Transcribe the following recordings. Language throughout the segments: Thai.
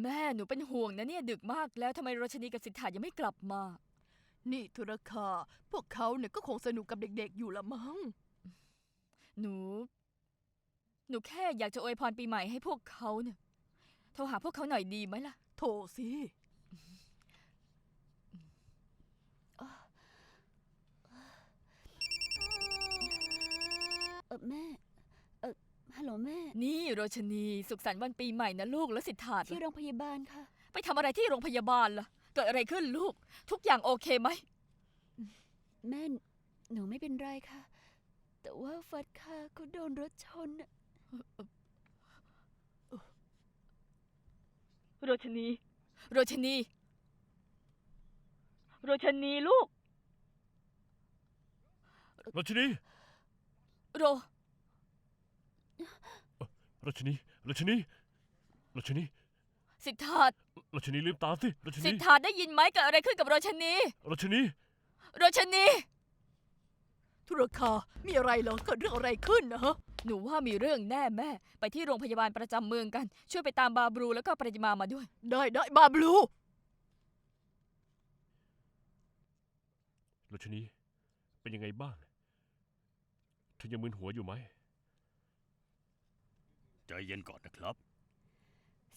แม่หนูเป็นห่วงนะเนี่ยดึกมากแล้วทำไมโรชนีกับสิทธายังไม่กลับมา นี่ธุรคาพวกเขาเนี่ยก็คงสนุกกับเด็กๆอยู่ละมั้ง หนู หนูแค่อยากจะอวยพรปีใหม่ให้พวกเขาเนี่ยโทรหาพวกเขาหน่อยดีไหมล่ะโถสิเออแม่เออ ฮัลโหลแม่ นี่โรชนีสุขสันต์วันปีใหม่นะลูกแล้วสิทธาที่ล่ะโรงพยาบาลค่ะ ไปทำอะไรที่โรงพยาบาลล่ะ เกิดอะไรขึ้นลูก ทุกอย่างโอเคไหม แม่หนูไม่เป็นไรค่ะ แต่ว่าฟัดค่ะเขาโดนรถชนน่ะโรชนี โรชนี โรชนีลูกรัชนี โร รัชนีรัชนีรัชนีสิทธารัชนีลืมตาสิรัชสินีทธาได้ยินไหมเกิดอะไรขึ้นกับโรชนีรัชนีโรชนีธุรคามีอะไรเหรอเกิดเรื่องอะไรขึ้นนะฮะหนูว่ามีเรื่องแน่แม่ ไปที่โรงพยาบาลประจำเมืองกัน ช่วยไปตามบาบรูแล้วก็ปริมามาด้วย ได้ได้บาบลูรัชนีเป็นยังไงบ้างเธอยังมึนหัวอยู่ไหม ใจเย็นก่อนนะครับ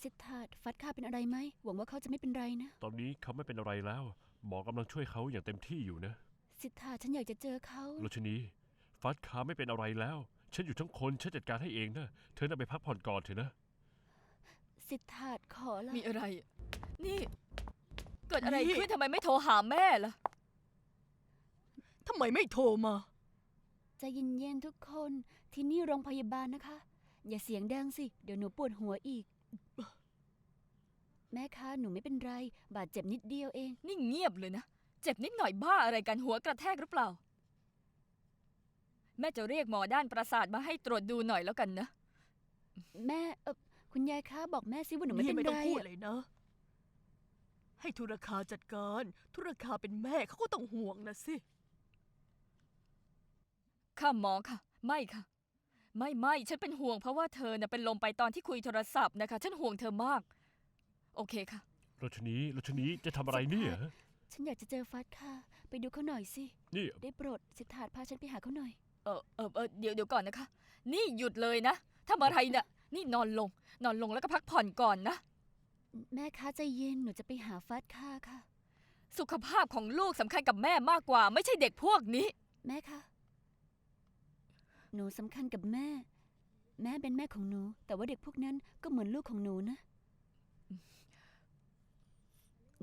สิทธาฟัดค่ะเป็นอะไรไหม หวังว่าเขาจะไม่เป็นไรนะ ตอนนี้เขาไม่เป็นอะไรแล้ว หมอกำลังช่วยเขาอย่างเต็มที่อยู่นะ สิทธาฉันอยากจะเจอเขารัชนีฟัดขาไม่เป็นอะไรแล้ว ฉันอยู่ทั้งคนฉันจัดการให้เองนะ เธอน่าไปพักผ่อนก่อนเถอะนะ สิทธาขอละมีอะไร นี่ เกิดอะไรขึ้นทำไมไม่โทรหาแม่ล่ะทำไมไม่โทรมา ใจเย็นๆทุกคน ที่นี่โรงพยาบาลนะคะ อย่าเสียงดังสิ เดี๋ยวหนูปวดหัวอีก แม่คะหนูไม่เป็นไร บาดเจ็บนิดเดียวเอง นี่เงียบเลยนะ เจ็บนิดหน่อยบ้าอะไรกันหัวกระแทกหรือเปล่า แม่จะเรียกหมอด้านประสาทมาให้ตรวจดูหน่อยแล้วกันนะ แม่เออคุณยายคะบอกแม่สิว่าหนูไม่นี่เป็นไม่ต้อไรงพูดอะเลยนะ ให้ธุรคาจัดการ ธุรคาเป็นแม่เขาก็ต้องห่วงนะสิ ค่ะหมอค่ะ ไม่ค่ะ ไม่ไม่ฉันเป็นห่วงเพราะว่าเธอน่ะเป็นลมไปตอนที่คุยโทรศัพท์นะคะ ฉันห่วงเธอมาก โอเคค่ะ รัชนีรัชนีจะทำอะไรเนี่ย ฉันอยากจะเจอฟัดค่ะ ไปดูเขาหน่อยสิ นี่ได้โปรดสิทธาพาฉันไปหาเขาหน่อย เออเออเออเดี๋ยวเดี๋ยวก่อนนะคะ นี่หยุดเลยนะทำอะไรเนี่ยนี่นอนลง นอนลงแล้วก็พักผ่อนก่อนนะ แม่คะใจเย็นหนูจะไปหาฟัดค่ะค่ะ สุขภาพของลูกสำคัญกับแม่มากกว่า ไม่ใช่เด็กพวกนี้ แม่คะ หนูสำคัญกับแม่ แม่เป็นแม่ของหนู แต่ว่าเด็กพวกนั้นก็เหมือนลูกของหนูนะ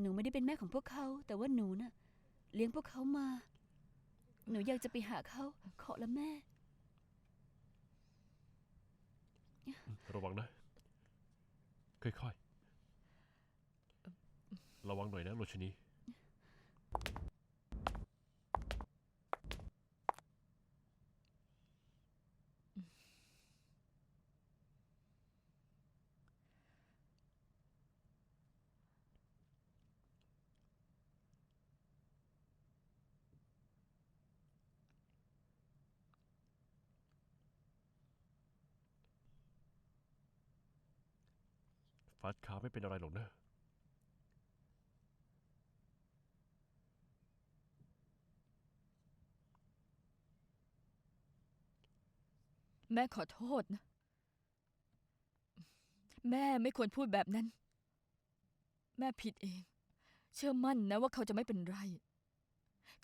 หนูไม่ได้เป็นแม่ของพวกเขา แต่ว่าหนูน่ะ เลี้ยงพวกเขามา หนูอยากจะไปหาเขาขอละแม่ ระวังนะ ค่อยๆ ระวังหน่อยนะโรชนี ฟัดขาไม่เป็นอะไรหรอกนะ แม่ขอโทษนะ แม่ไม่ควรพูดแบบนั้น แม่ผิดเอง เชื่อมั่นนะว่าเขาจะไม่เป็นไร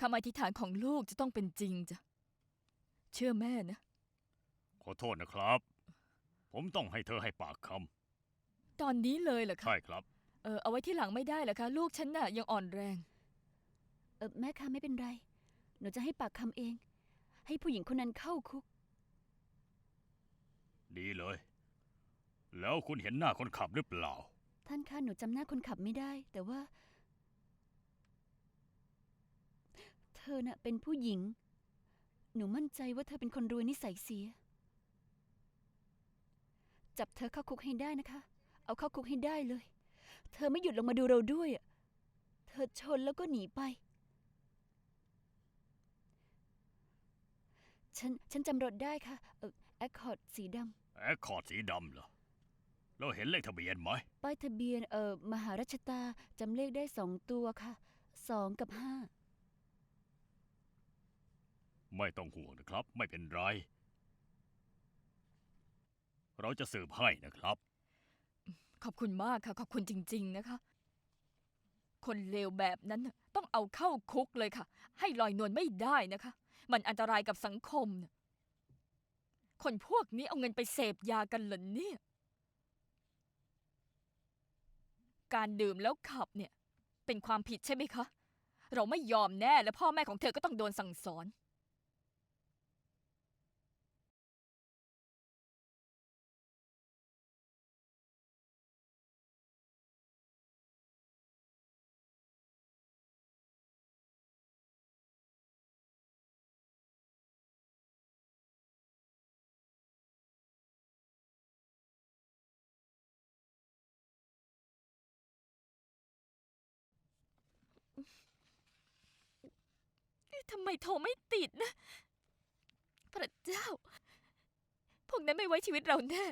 คำอธิษฐานของลูกจะต้องเป็นจริงจ้ะ เชื่อแม่นะ ขอโทษนะครับ ผมต้องให้เธอให้ปากคำ ตอนนี้เลยเหรอำคะใช่ครับ เออเอาไว้ที่หลังไม่ได้เหรอคะ ลูกฉันน่ะยังอ่อนแรง เออแม่คะไม่เป็นไร หนูจะให้ปากคำเอง ให้ผู้หญิงคนนั้นเข้าคุก ดีเลย แล้วคุณเห็นหน้าคนขับหรือเปล่า ท่านคะหนูจำหน้าคนขับไม่ได้ แต่ว่า เธอน่ะเป็นผู้หญิง หนูมั่นใจว่าเธอเป็นคนรวยนิสัยเสีย จับเธอเข้าคุกให้ได้นะคะ เอาเข้าคุกให้ได้เลย เธอไม่หยุดลงมาดูเราด้วยอะเธอชนแล้วก็หนีไป ฉัน ฉันจำรถได้ค่ะเออแอคคอร์ดสีดำแอคคอร์ดสีดำเหรอ เราเห็นเลขทะเบียนไหม ป้ายทะเบียน เอ่อ มหารัชตาจำเลขได้สองตัวค่ะ สองกับห้า ไม่ต้องห่วงนะครับ ไม่เป็นไร เราจะสืบให้นะครับ ขอบคุณมากค่ะ ขอบคุณจริง ๆนะคะ คนเลวแบบนั้นน่ะต้องเอาเข้าคุกเลยค่ะ ให้ลอยนวลไม่ได้นะคะ มันอันตรายกับสังคมน่ะคนพวกนี้เอาเงินไปเสพยากันเหรอเนี่ย การดื่มแล้วขับเนี่ย เป็นความผิดใช่ไหมคะ เราไม่ยอมแน่และพ่อแม่ของเธอก็ต้องโดนสั่งสอน ทำไมโทรไม่ติดนะ พระเจ้า พวกนั้นไม่ไว้ชีวิตเราแน่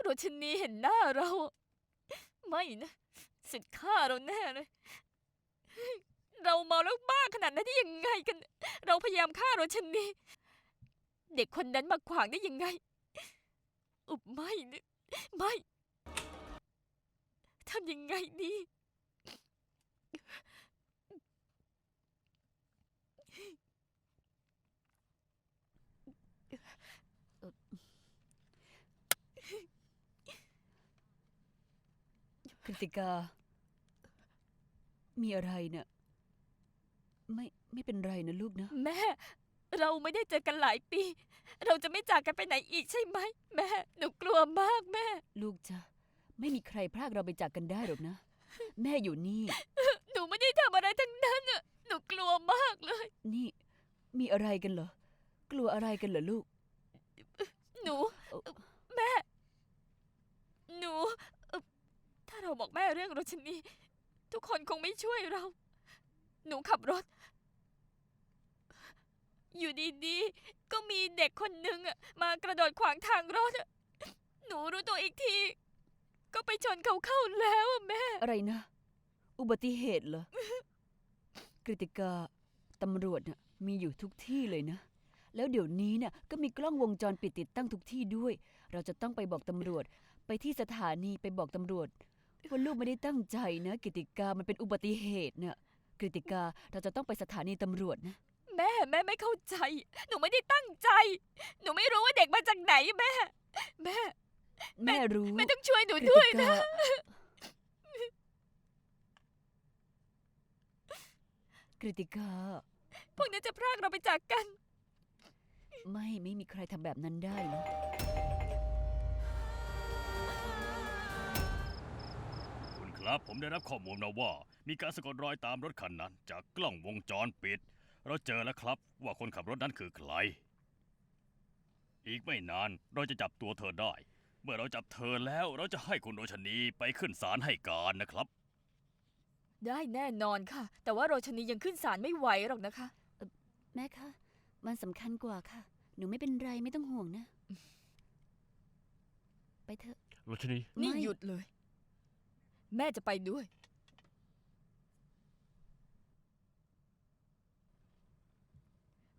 โรชนีเห็นหน้าเรา ไม่นะสิทธิ์ฆ่าเราแน่เลย เราเมาแล้วบ้าขนาดนั้นได้ยังไงกัน เราพยายามฆ่าโรชนีเด็กคนนั้นมาขวางได้ยังไง อุบไม่นะไม่ ทำยังไงดี กฤติกา มีอะไรเนะ่ะไม่ไม่เป็นไรนะลูกนะ แม่ เราไม่ได้เจอกันหลายปี เราจะไม่จากกันไปไหนอีกใช่ไหม แม่ หนูกลัวมากแม่ ลูกจะ ไม่มีใครพรากเราไปจากกันได้หรอกนะ แม่อยู่นี่ หนูไม่ได้ทำอะไรทั้งนั้นน่ะหนูกลัวมากเลย นี่ มีอะไรกันเหรอ กลัวอะไรกันเหรอลูก หนูเอ่อแม่ หนูเอ่อถ้าเราบอกแม่เรื่องรถชนีทุกคนคงไม่ช่วยเรา หนูขับรถ อยู่ดีๆ ก็มีเด็กคนหนึ่งอะมากระโดดขวางทางรถอะหนูรู้ตัวอีกที ก็ไปชนเขาเข้าแล้วอะแม่ อะไรนะ อุบัติเหตุเหรอกฤติกาตำรวจน่ะมีอยู่ทุกที่เลยนะ แล้วเดี๋ยวนี้เนี่ยก็มีกล้องวงจรปิดติดตั้งทุกที่ด้วย เราจะต้องไปบอกตำรวจ ไปที่สถานีไปบอกตำรวจว่าลูกไม่ได้ตั้งใจนะกฤติกามันเป็นอุบัติเหตุน่ะกฤติกาเราจะต้องไปสถานีตำรวจนะ แม่แม่ไม่เข้าใจ หนูไม่ได้ตั้งใจ หนูไม่รู้ว่าเด็กมาจากไหนแม่ แม่ แม่รู้แม่ต้องช่วยหนูกฤด้วยตินะกากฤติกา พวกนั้นจะพรากเราไปจากกัน ไม่ไม่มีใครทำแบบนั้นได้นะคุณครับผมได้รับข้อมูลมาว่า มีการสะกดรอยตามรถคันนั้น จากกล้องวงจรปิด เราเจอแล้วครับว่าคนขับรถนั้นคือใคร อีกไม่นานเราจะจับตัวเธอได้ เมื่อเราจับเธอแล้วเราจะให้คุณโรชนีไปขึ้นศาลให้การนะครับ ได้แน่นอนค่ะ แต่ว่าโรชนียังขึ้นศาลไม่ไหวหรอกนะคะ แม่คะ มันสำคัญกว่าค่ะ หนูไม่เป็นไรไม่ต้องห่วงนะ ไปเถอะโรชนี นี่ไม่ หยุดเลย แม่จะไปด้วย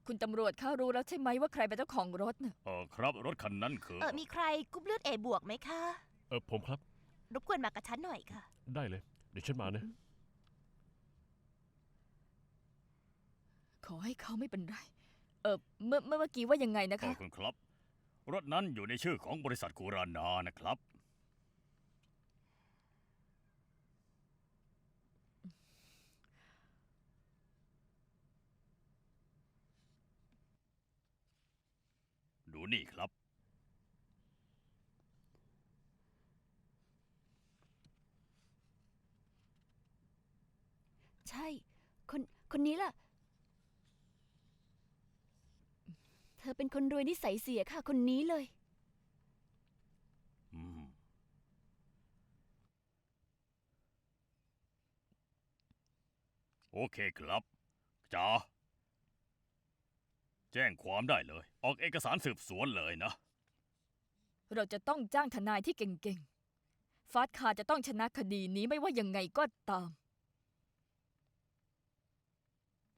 คุณตำรวจคะรู้แล้วใช่ไหมว่าใครเป็นเจ้าของรถน่ะเออครับ รถคันนั้นคือ เออมีใครกรุ๊ปเลือดเอบวกไหมคะ เออผมครับ รบกวนมากับฉันหน่อยค่ะ ได้เลย เดี๋ยวฉันมานะ ขอให้เขาไม่เป็นไร เออเมื่อเมื่อเมื่อกี้ว่ายังไงนะขอคะ บคุณครับ รถนั้นอยู่ในชื่อของบริษัทกูรานานะครับ ดูนี่ครับ ใช่ คนคนนี้ล่ะ เธอเป็นคนรวยนิสัยเสียค่ะ คนนี้เลย อืม โอเคครับจ้า แจ้งความได้เลย ออกเอกสารสืบสวนเลยนะ เราจะต้องจ้างทนายที่เก่งๆ ฟาสคาจะต้องชนะคดีนี้ไม่ว่ายังไงก็ตาม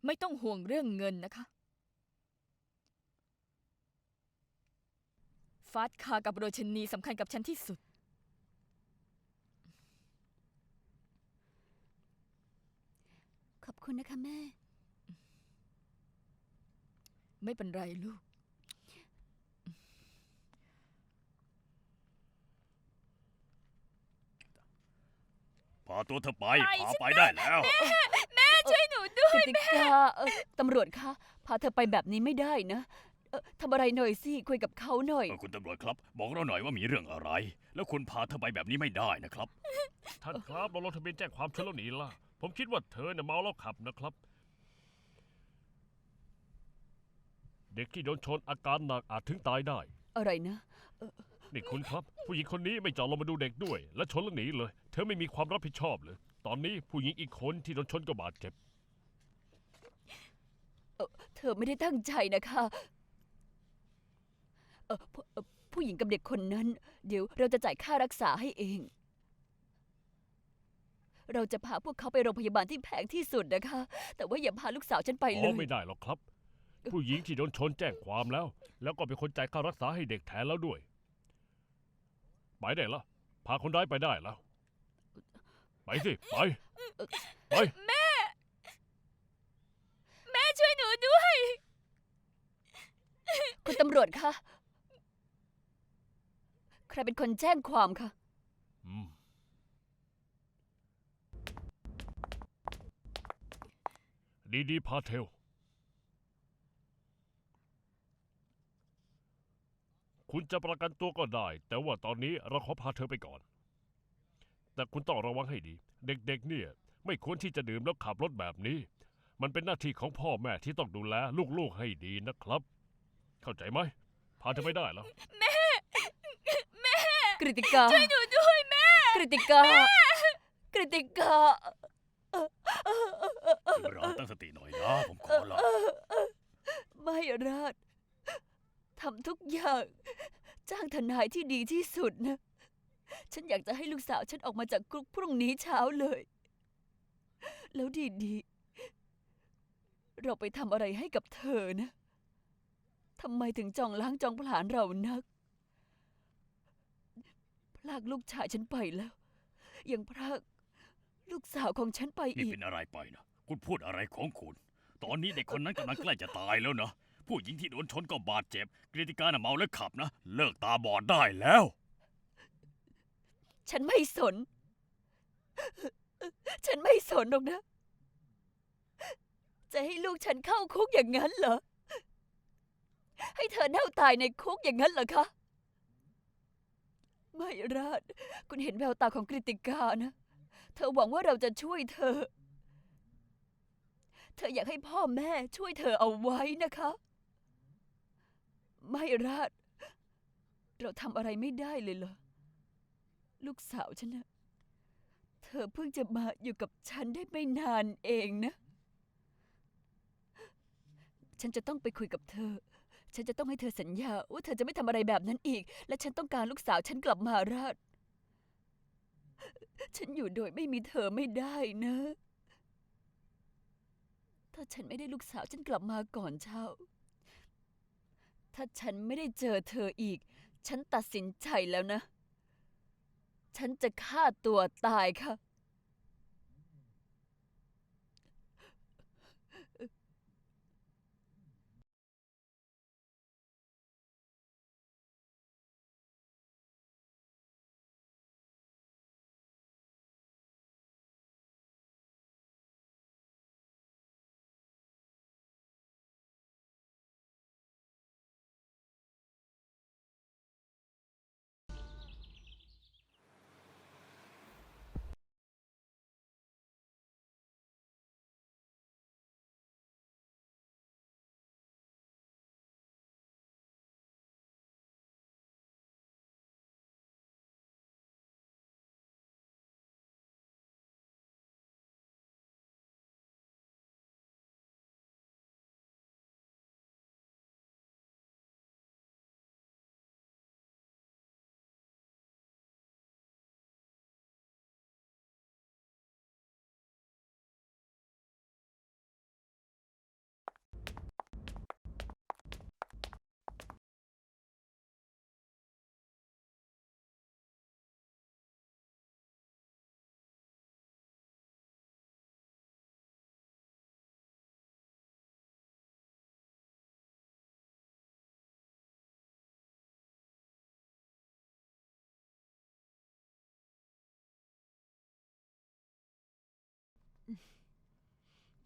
ไม่ต้องห่วงเรื่องเงินนะคะ ฟาสคากับโรชนีสำคัญกับฉันที่สุด ขอบคุณนะคะแม่ ไม่เป็นไรลูก พาตัวเธอไปไปพาฉันไปได้แล้วช่วยหนูด้วย กติกาเอ่อตำรวจคะพาเธอไปแบบนี้ไม่ได้นะเอ่อทำอะไรหน่อยสิ คุยกับเขาหน่อย เออคุณตำรวจครับ บอกเราหน่อยว่ามีเรื่องอะไร แล้วคุณพาเธอไปแบบนี้ไม่ได้นะครับ ท่านครับเราลงทะเบียนแจ้งความชนแล้วหนีล่ะ ผมคิดว่าเธอเนี่ยเมาแล้วขับนะครับ เด็กที่โดนชนอาการหนักอาจถึงตายได้ อะไรนะนี่คุณครับ ผู้หญิงคนนี้ไม่จอดลงมาดูเด็กด้วย และชนแล้วหนีเลย เธอไม่มีความรับผิดชอบเลย ตอนนี้ผู้หญิงอีกคนที่โดนชนก็บาดเจ็บเธอไม่ได้ตั้งใจนะคะเออผู้เอ่อผู้หญิงกับเด็กคนนั้น เดี๋ยวเราจะจ่ายค่ารักษาให้เอง เราจะพาพวกเขาไปโรงพยาบาลที่แพงที่สุดนะคะ แต่ว่าอย่าพาลูกสาวฉันไปเลอ๋อย ไม่ได้หรอกครับ ผู้หญิงที่โดนชนแจ้งความแล้ว แล้วก็เป็นคนจ่ายค่ารักษาให้เด็กแทนแล้วด้วย ไปได้แล้วพาคนร้ายไปได้แล้ว ไปสิ ไป ไปแม่ช่วยหนูด้วย คุณตำรวจคะใครเป็นคนแจ้งความคะอืมดีดีพาเทล คุณจะประกันตัวก็ได้ แต่ว่าตอนนี้เราขอพาเธอไปก่อน แต่คุณต้องระวังให้ดี เด็กๆ เนี่ย ไม่ควรที่จะดื่มแล้วขับรถแบบนี้ มันเป็นหน้าที่ของพ่อแม่ที่ต้องดูแลลูกๆให้ดีนะครับ เข้าใจไหมพาเธอไม่ได้แล้วกริติกาช่วยหนูด้วยแม่ กริติกากริติกาเราตั้งสติหน่อยนะ ผมขอละไม่ราดทำทุกอย่าง จ้างทนายที่ดีที่สุดนะ ฉันอยากจะให้ลูกสาวฉันออกมาจากคุกพรุ่งนี้เช้าเลย แล้วดีๆเราไปทำอะไรให้กับเธอนะทำไมถึงจองล้างจองผลาญเรานัก พลากลูกชายฉันไปแล้ว ยังพลากลูกสาวของฉันไปนี่อีก เป็นอะไรไปนะ คุณพูดอะไรของคุณ ตอนนี้เด็กคนนั้นกำลังใกล้จะตายแล้วนะ ผู้หญิงที่โดนชนก็บาดเจ็บกฤติการน่ะเมาแล้วขับนะ เลิกตาบอดได้แล้ว ฉันไม่สน ฉันไม่สนหรอกนะ จะให้ลูกฉันเข้าคุกอย่างนั้นเหรอ ให้เธอเน่าตายในคุกอย่างนั้นเหรอคะ ไม่ราดคุณเห็นแววตาของกฤติกานะ เธอหวังว่าเราจะช่วยเธอ เธออยากให้พ่อแม่ช่วยเธอเอาไว้นะคะ ไม่ราดเราทำอะไรไม่ได้เลยเหรอ ลูกสาวฉันนะเธอเพิ่งจะมาอยู่กับฉันได้ไม่นานเองนะ ฉันจะต้องไปคุยกับเธอ ฉันจะต้องให้เธอสัญญาว่าเธอจะไม่ทำอะไรแบบนั้นอีก และฉันต้องการลูกสาวฉันกลับมาราช ฉันอยู่โดยไม่มีเธอไม่ได้นะ ถ้าฉันไม่ได้ลูกสาวฉันกลับมาก่อนเช้า ถ้าฉันไม่ได้เจอเธออีก ฉันตัดสินใจแล้วนะ ฉันจะฆ่าตัวตายค่ะ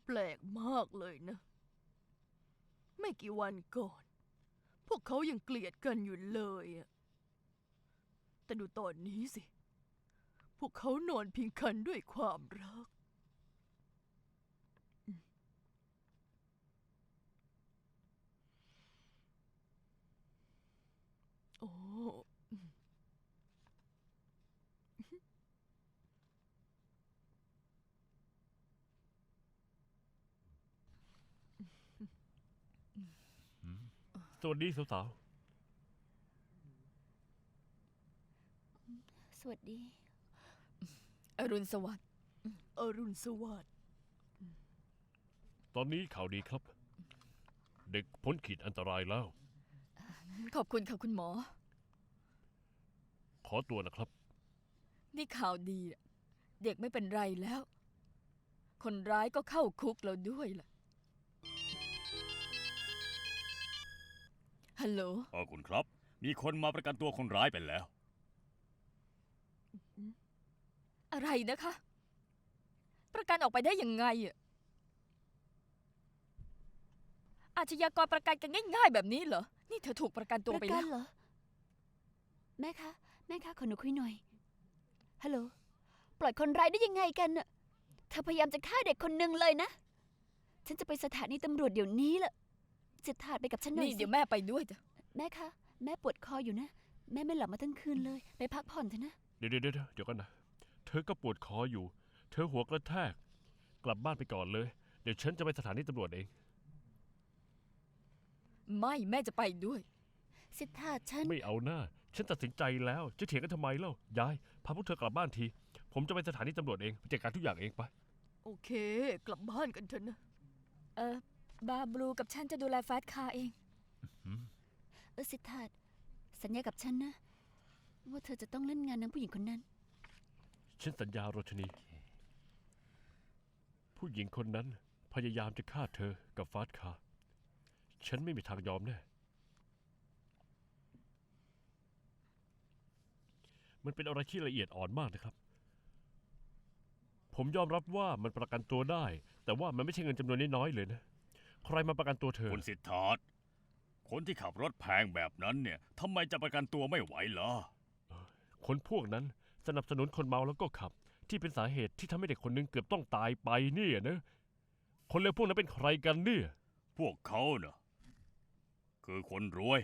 แปลกมากเลยนะ ไม่กี่วันก่อน พวกเขายังเกลียดกันอยู่เลยอะแต่ดูตอนนี้สิ พวกเขานอนพิงกันด้วยความรัก โอ้ สวัสดีสาวสวัสดี อรุณสวัสดิ์อรุณสวัสดิ์ๆตอนนี้ข่าวดีครับ เด็กพ้นขีดอันตรายแล้ว ขอบคุณค่ะคุณหมอ ขอตัวนะครับ นี่ข่าวดีอะเด็กไม่เป็นไรแล้ว คนร้ายก็เข้าคุกแล้วด้วยล่ะ ฮัลโหลเออคุณครับ มีคนมาประกันตัวคนร้ายไปแล้ว อะไรนะคะ ประกันออกไปได้ยังไงอะอาชญากรประกันกันง่ายๆแบบนี้เหรอ นี่เธอถูกประกันตัวประไปกัแล้นวเหรอ แม่คะ แม่คะ ขอหนูคุยหน่อย ฮัลโหล ปล่อยคนร้ายได้ยังไงกันน่ะเธอพยายามจะฆ่าเด็กคนหนึ่งเลยนะ ฉันจะไปสถานีตำรวจเดี๋ยวนี้แหละ จะถาดไปกับฉันหน่อยนี่สิเดี๋ยวแม่ไปด้วยจ้ะแม่คะ แม่ปวดคออยู่นะ แม่ไม่หลับมาทั้งคืนเลย ไปพักผ่อนเถอะนะ เดี๋ยวเดี๋ยวเดี๋ยวเดี๋ยวกันนะ เธอก็ปวดคออยู่ เธอหัวกระแทก กลับบ้านไปก่อนเลย เดี๋ยวฉันจะไปสถานีตำรวจเอง ไม่แม่จะไปด้วย สิทธาฉัน ไม่เอาหน้า ฉันตัดสินใจแล้ว จะเถียงกันทำไมเล่า ยาย พาพวกเธอกลับบ้านที ผมจะไปสถานีตำรวจเองจัดการทุกอย่างเองไป โอเค กลับบ้านกันเถอะนะ เออ บาบลูกับฉันจะดูแลฟาสคาร์เอง เออสิทธาสัญญากับฉันนะ ว่าเธอจะต้องเล่นงานนางผู้หญิงคนนั้น ฉันสัญญาโรชนี ผู้หญิงคนนั้นพยายามจะฆ่าเธอกับฟาสคาร์ฉันไม่มีทางยอมแน่ มันเป็นอะไรที่ละเอียดอ่อนมากนะครับ ผมยอมรับว่ามันประกันตัวได้ แต่ว่ามันไม่ใช่เงินจำนวนน้อยๆเลยนะ ใครมาประกันตัวเธอ คุณสิทธาร์ธคนที่ขับรถแพงแบบนั้นเนี่ยทำไมจะประกันตัวไม่ไหวล่ะ คนพวกนั้นสนับสนุนคนเมาแล้วก็ขับ ที่เป็นสาเหตุที่ทำให้เด็กคนหนึงเกือบต้องตายไปเนี่ยนะ คนเลวพวกนั้นเป็นใครกันเนี่ย พวกเขาเน่ะคือคนรวย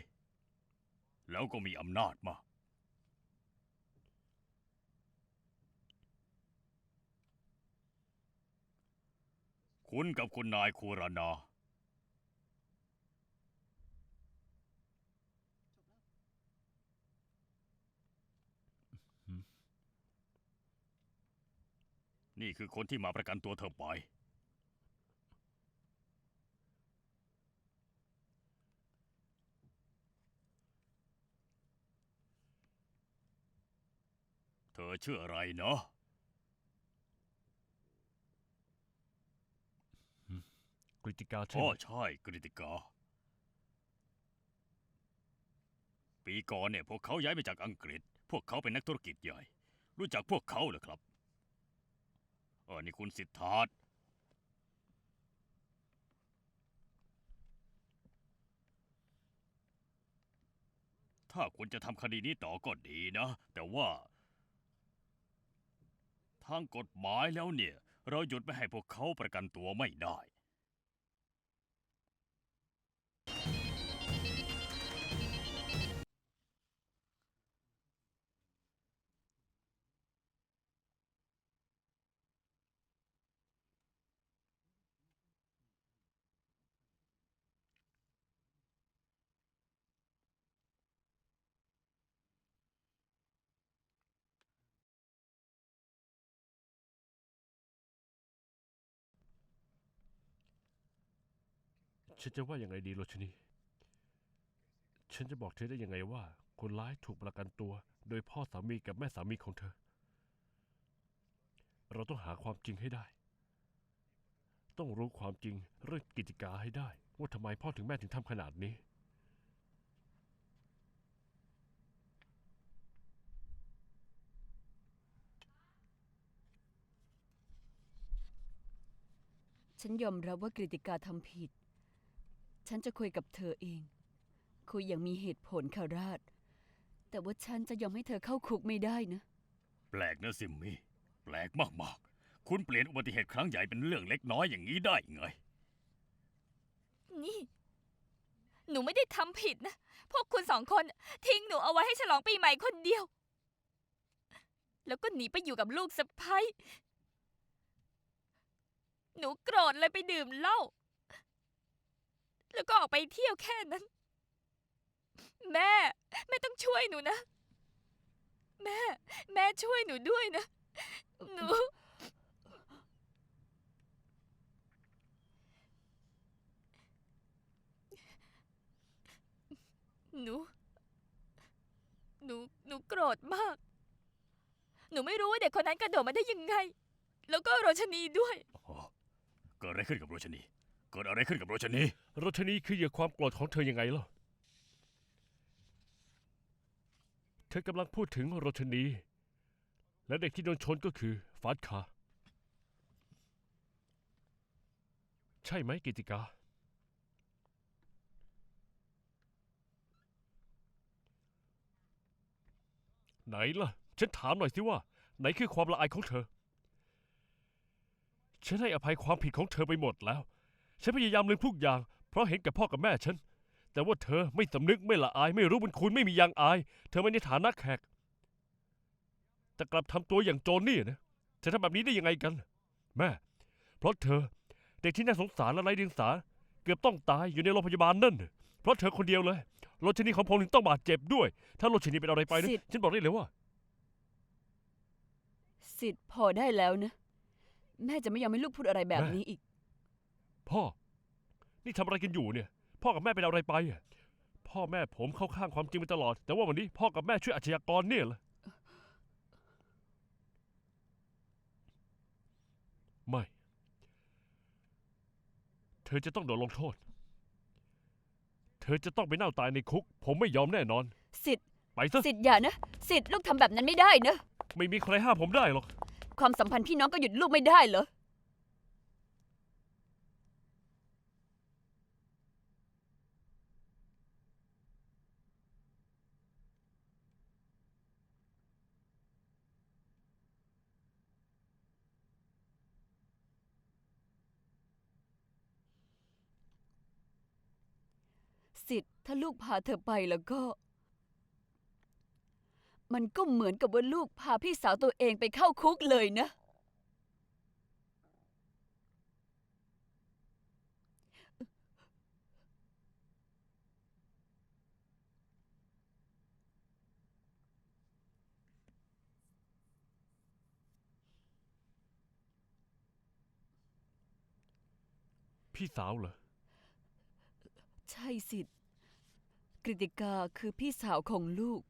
แล้วก็มีอำนาจมาก คุณกับคุณนายคูรานา นี่คือคนที่มาประกันตัวเธอไป เธอชื่ออะไรเนาะกฤติกาใช่อ๋อไหมใช่กฤติกา ปีก่อนเนี่ยพวกเขาย้ายมาจากอังกฤษ พวกเขาเป็นนักธุรกิจใหญ่ รู้จักพวกเขาเหรอครับ เออนี่คุณสิทธาตถ้าคุณจะทำคดีนี้ต่อก็ดีนะ แต่ว่าทางกฎหมายแล้วเนี่ย เราหยุดไม่ให้พวกเขาประกันตัวไม่ได้ ฉันจะว่าอยังไงดีโรชนี ฉันจะบอกเธอได้ยังไงว่า คนร้ายถูกประกันตัว โดยพ่อสามีกับแม่สามีของเธอ เราต้องหาความจริงให้ได้ ต้องรู้ความจริงเรื่องกิจการให้ได้ ว่าทำไมพ่อถึงแม่ถึงทำขนาดนี้ ฉันยอมรับว่ากฤติกาทำผิด ฉันจะคุยกับเธอเอง คุยอย่างมีเหตุผลค่ะราช แต่ว่าฉันจะยอมให้เธอเข้าคุกไม่ได้นะ แปลกนะซิมมี่ แปลกมากๆ คุณเปลี่ยนอุบัติเหตุครั้งใหญ่เป็นเรื่องเล็กน้อยอย่างนี้ได้ไง นี่ หนูไม่ได้ทำผิดนะ พวกคุณสองคนทิ้งหนูเอาไว้ให้ฉลองปีใหม่คนเดียว แล้วก็หนีไปอยู่กับลูกสะพ้ยหนูโกรธเลยไปดื่มเหล้า แล้วก็ออกไปเที่ยวแค่นั้น แม่ แม่ต้องช่วยหนูนะ แม่ แม่ช่วยหนูด้วยนะ หนู หนู หนู หนูโกรธมาก หนูไม่รู้ว่าเด็กคนนั้นกระโดดมาได้ยังไง แล้วก็โรชนีด้วยเกิดอะไรขึ้นกับโรชนี เกิดอะไรขึ้นกับโรชนี รชนีคือเหยื่อความโกรธของเธอยังไงล่ะ เธอกำลังพูดถึงรชนี และเด็กที่โดนชนก็คือฟาดคา ใช่ไหมกิติกา ไหนล่ะ ฉันถามหน่อยสิว่า ไหนคือความละอายของเธอ ฉันให้อภัยความผิดของเธอไปหมดแล้ว ฉันพยายามลืมทุกอย่าง เพราะเห็นกับพ่อกับแม่ฉัน แต่ว่าเธอไม่สำนึกไม่ละอาย ไม่รู้บุญคุณไม่มียางอาย เธอไม่ในฐานะแขก แต่กลับทำตัวอย่างโจรนี่นะเธอทำแบบนี้ได้ยังไงกัน แม่ เพราะเธอเด็กที่น่าสงสารและไร้เดียงสา เกือบต้องตายอยู่ในโรงพยาบาลนั่น เพราะเธอคนเดียวเลยรถชนีของผมถึงต้องบาดเจ็บด้วย ถ้ารถชนีเป็นอะไรไปนะสิทธิ์ ฉันบอกได้เลยว่า สิทธิ์พอได้แล้วนะ แม่จะไม่ยอมให้ลูกพูดอะไรแบบแม่นี้อีก พ่อ นี่ทำอะไรกันอยู่เนี่ย พ่อกับแม่เป็นอะไรไปอะพ่อแม่ผมเข้าข้างความจริงมาตลอด แต่ว่าวันนี้พ่อกับแม่ช่วยอาชญากรเนี่ยเหรอไม่ เธอจะต้องโดนลงโทษ เธอจะต้องไปเน่าตายในคุก ผมไม่ยอมแน่นอน สิทธิ์ไปซะสิทธิ์อย่านะ สิทธิ์ลูกทำแบบนั้นไม่ได้นะ ไม่มีใครห้ามผมได้หรอก ความสัมพันธ์พี่น้องก็หยุดลูกไม่ได้เหรอ สิทธิ์ ถ้าลูกพาเธอไปแล้วก็ มันก็เหมือนกับว่าลูกพาพี่สาวตัวเองไปเข้าคุกเลยนะ พี่สาวเหรอ ใช่สิทธิ์ กฤติกาคือพี่สาวของลูก